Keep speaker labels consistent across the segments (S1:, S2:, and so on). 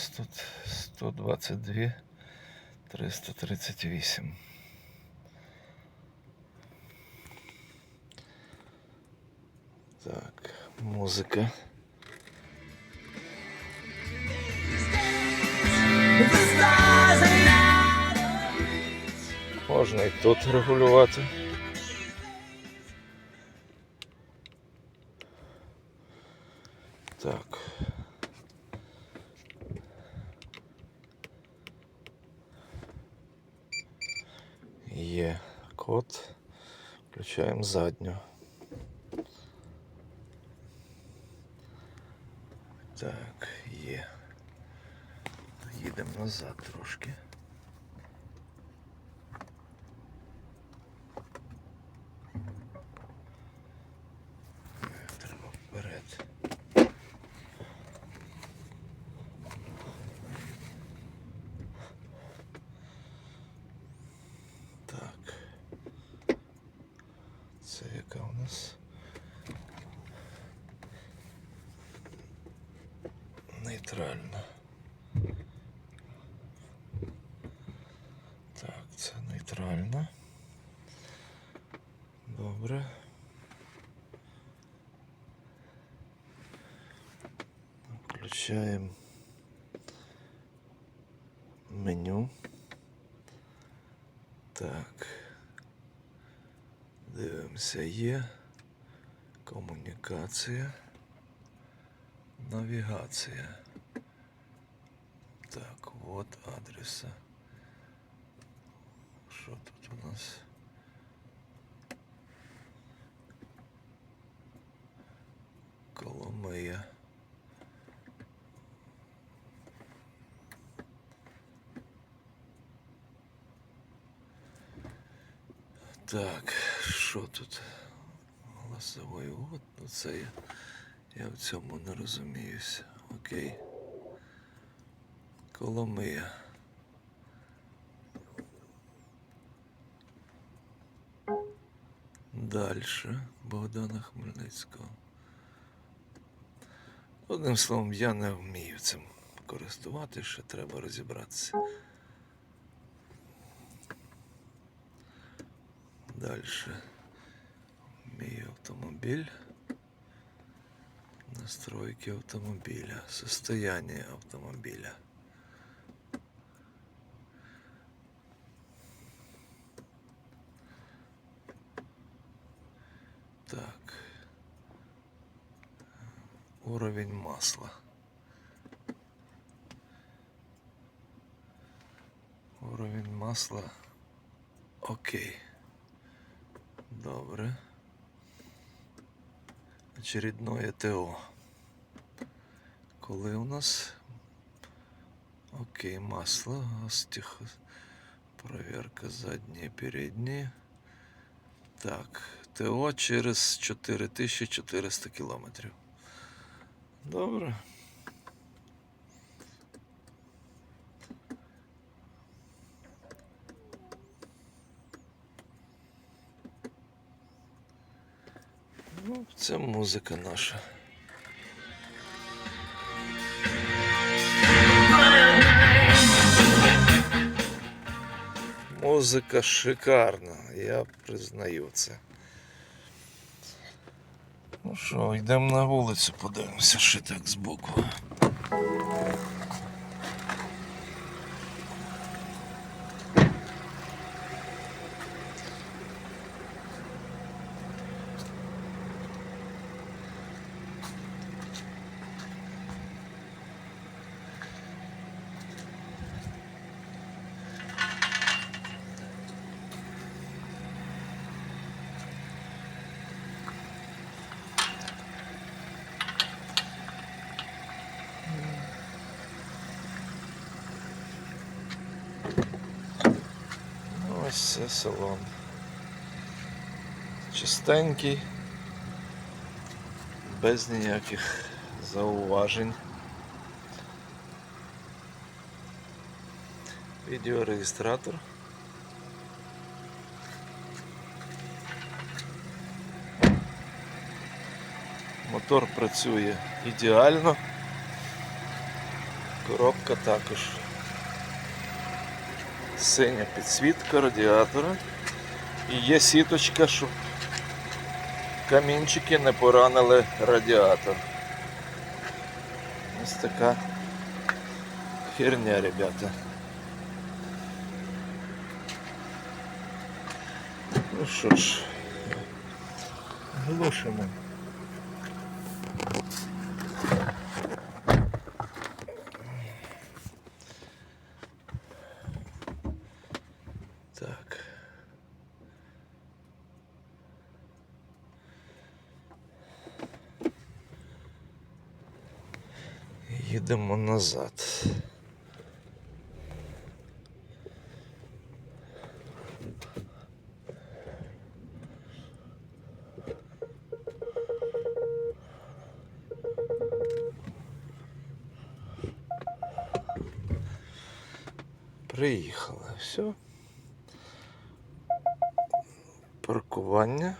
S1: нас тут? 122, 338. Так, музика. Можна і тут регулювати. Так. Є код. Включаємо задню. Так, є. Їдемо назад трошки. Це яка у нас? Нейтральна. Так, це нейтральна. Добре. Включаємо меню. Так. Дивимося, є комунікація, навігація. Так, от адреса. Що тут у нас? Коломия. Так, Що тут? Голосовий ввод, ну це я, я в цьому не розуміюся. Окей. Коломия. Дальше Богдана Хмельницького. Одним словом, я не вмію цим користуватися, ще треба розібратися. Дальше мій автомобіль. Настройки автомобиля. Состояние автомобиля. Так. Уровень масла. Уровень масла. Окей. Добре. Очередное ТО. Коли у нас? Окей, масло, гостих, проверка задние, передние. Так, ТО через 4400 кілометрів. Добре. Ну, це музика наша. Музика шикарна, я признаю це. Ну що, йдемо на вулицю, подивимося, що так збоку. Ну, Ось це салон. Чистенький, без ніяких зауважень. Відеореєстратор. Мотор працює ідеально. Коробка також. Синя підсвітка радіатора. І є сіточка, щоб камінчики не поранили радіатор. Ось така херня, ребята. Ну що ж, глушимо. Так. Їдемо назад. Приїхали. Все. Паркування.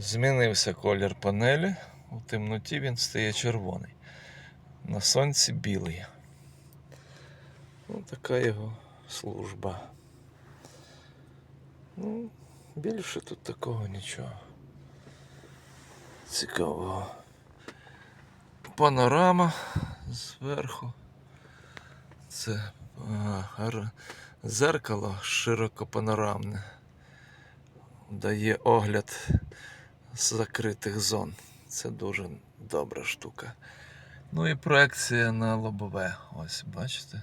S1: Змінився колір панелі. У темноті він стає червоний. На сонці білий. Ну, така його служба. Ну, більше тут такого нічого. Цікавого. Панорама зверху. Це а, зеркало широкопанорамне. Дає огляд закритих зон. Це дуже добра штука. Ну і проекція на лобове. Ось, бачите?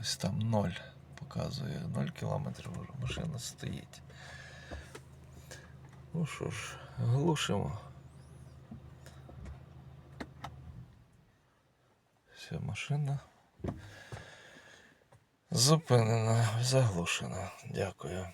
S1: Ось там 0 показує 0 кілометрів машина стоїть. Ну що ж, глушимо. Все, машина зупинена, заглушена. Дякую.